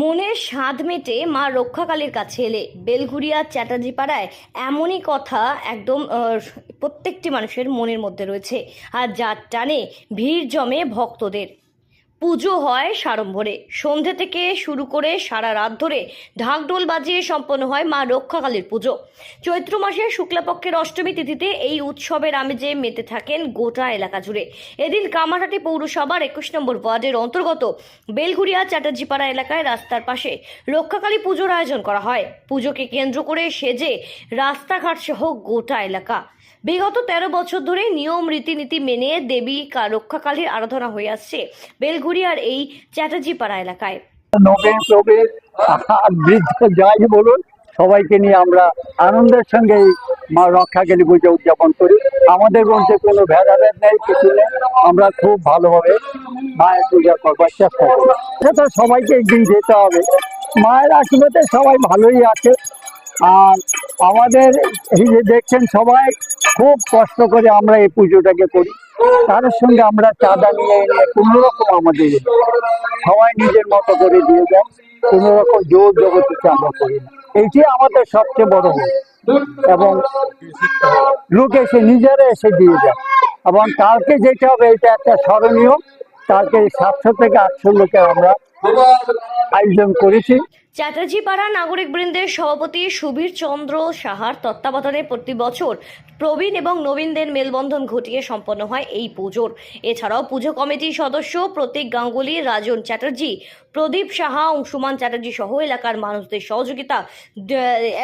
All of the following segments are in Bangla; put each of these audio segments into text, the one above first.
মনের স্বাদ মেটে মা রক্ষাকালীর কাছে এলে। বেলঘুরিয়া চ্যাটার্জি পাড়ায় এমনই কথা একদম প্রত্যেকটি মানুষের মনের মধ্যে রয়েছে। আর যার টানে ভিড় জমে ভক্তদের। পুজো হয় সাড়ম্বরে। সন্ধে থেকে শুরু করে সারা রাত ধরে ঢাকঢোল বাজিয়ে সম্পন্ন হয় মা রক্ষাকালীর পুজো। চৈত্র মাসের শুক্লাপক্ষের অষ্টমী তিথিতে এই উৎসবের আমেজে মেতে থাকেন গোটা এলাকা জুড়ে। এদিন কামারহাটি পৌরসভার একুশ নম্বর ওয়ার্ডের অন্তর্গত বেলঘুরিয়া চ্যাটার্জিপাড়া এলাকায় রাস্তার পাশে রক্ষাকালী পুজোর আয়োজন করা হয়। পুজোকে কেন্দ্র করে সেজে রাস্তাঘাট সহ গোটা এলাকা। বিগত তেরো বছর ধরে নিয়ম রীতিনীতি মেনে দেবী রক্ষাকালীর আরাধনা হয়ে আসছে বেলঘুরিয়ার এই চ্যাটার্জি পাড়া এলাকায় বৃদ্ধ বলুন, সবাইকে নিয়ে আমরা আনন্দের সঙ্গে মা রক্ষাকালী পুজো উদযাপন করি। আমাদের মধ্যে কোনো ভেদাভেদ নেই, কিছু নেই। আমরা খুব ভালোভাবে মায়ের পূজা করবার চেষ্টা করি। সেটা সবাইকে একদিন যেতে হবে। মায়ের আশীর্বাদে সবাই ভালোই আছে। আর আমাদের এই যে দেখছেন সবাই, খুব কষ্ট করে আমরা এই পুজোটাকে করি। তার সঙ্গে আমরা চাঁদা নিয়ে এনে কোনো রকম আমাদের সবাই নিজের মতো করে দিয়ে যায় কোনো রকম জোর জগতিতে আমরা করি না। এইটি আমাদের সবচেয়ে বড়। এবং লোক এসে নিজেরা এসে দিয়ে যায়। এবং কালকে যেটা হবে, এটা একটা স্মরণীয়। কালকে সাতশো থেকে আটশো লোকের আমরা আয়োজন করেছি। চ্যাটার্জিপাড়া নাগরিক বৃন্দের সভাপতি সুবীর চন্দ্র সাহার তত্ত্বাবধানে প্রতি বছর প্রবীণ এবং নবীনদের মেলবন্ধন ঘটিয়ে সম্পন্ন হয় এই পুজোর। এছাড়াও পুজো কমিটির সদস্য প্রতীক গাঙ্গুলি, রাজন চ্যাটার্জি, প্রদীপ সাহা, অংশুমান চ্যাটার্জি সহ এলাকার মানুষদের সহযোগিতা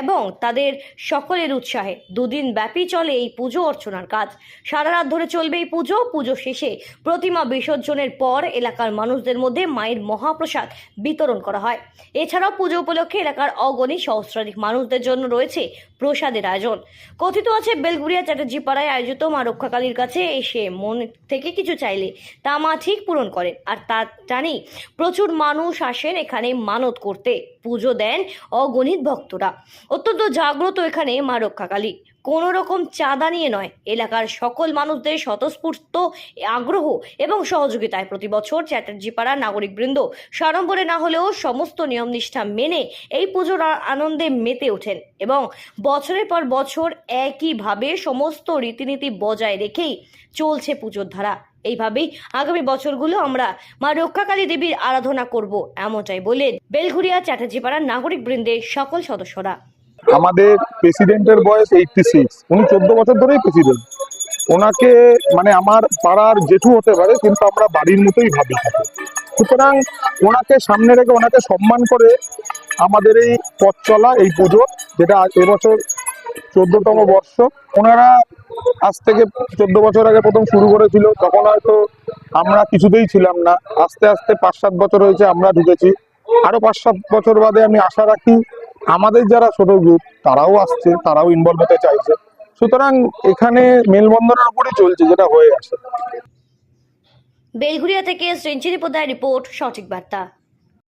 এবং তাদের সকলের উৎসাহে দুদিন ব্যাপী চলে এই পুজো অর্চনার কাজ। সারা রাত ধরে চলবে এই পুজো। পুজো শেষে প্রতিমা বিসর্জনের পর এলাকার মানুষদের মধ্যে মায়ের মহাপ্রসাদ বিতরণ করা হয়। এছাড়াও পুজো উপলক্ষে এলাকার অগণিত সহস্রাধিক মানুষদের জন্য রয়েছে প্রসাদের আয়োজন। কথিত আছে, বেলগুড়িয়া চ্যাটার্জি পাড়ায় আয়োজিত মা রক্ষাকালীর কাছে এসে মন থেকে কিছু চাইলে তা মা ঠিক পূরণ করেন। আর তার টানেই প্রচুর মানুষ আসেন এখানে মানত করতে। পুজো দেন অগণিত ভক্তরা। অত্যন্ত জাগ্রত এখানে মা রক্ষাকালী। কোনো রকম চাঁদা নিয়ে নয়। এলাকার সকল মানুষদের স্বতঃস্ফূর্ত আগ্রহ এবং সহযোগিতায় প্রতি বছর চ্যাটার্জিপাড়া নাগরিকবৃন্দ সাড়ম্বরে না হলেও সমস্ত নিয়ম নিষ্ঠা মেনে এই পুজোর আনন্দে মেতে ওঠেন এবং বছরের পর বছর একইভাবে সমস্ত রীতিনীতি বজায় রেখেই চলছে পুজোর ধারা। এইভাবেই আগামী বছরগুলো আমরা মা রক্ষাকালী দেবীর আরাধনা করব এমনটাই বলেন বেলঘুরিয়া চ্যাটার্জিপাড়ার নাগরিক বৃন্দের সকল সদস্যরা। আমাদের প্রেসিডেন্টের বয়স এইটটি সিক্স উনি চোদ্দ বছর ধরেই প্রেসিডেন্ট। ওনাকে মানে আমার পাড়ার জেঠু হতে পারে, কিন্তু আমরা বাড়ির মতোই ভাবি। সুতরাং ওনাকে সামনে রেখে ওনাকে সম্মান করে আমাদের এই পথ চলা এই পুজো, যেটা এবছর চোদ্দতম বর্ষ, ওনারা আজ থেকে চোদ্দ বছর আগে প্রথম শুরু করেছিল। তখন হয়তো আমরা কিছুতেই ছিলাম না। আস্তে আস্তে পাঁচ সাত বছর হয়েছে আমরা ঢুকেছি। আরও পাঁচ সাত বছর বাদে আমি আশা রাখি আমাদের যারা ছোট গ্রুপ তারাও আসছে, তারাও ইনভলভ হতে চাইছে। সুতরাং এখানে মেলবন্ধনের উপরে চলছে, যেটা হয়ে আসে বেলঘুরিয়া থেকে সেঞ্চুরি পোদায় রিপোর্ট, সঠিক বার্তা।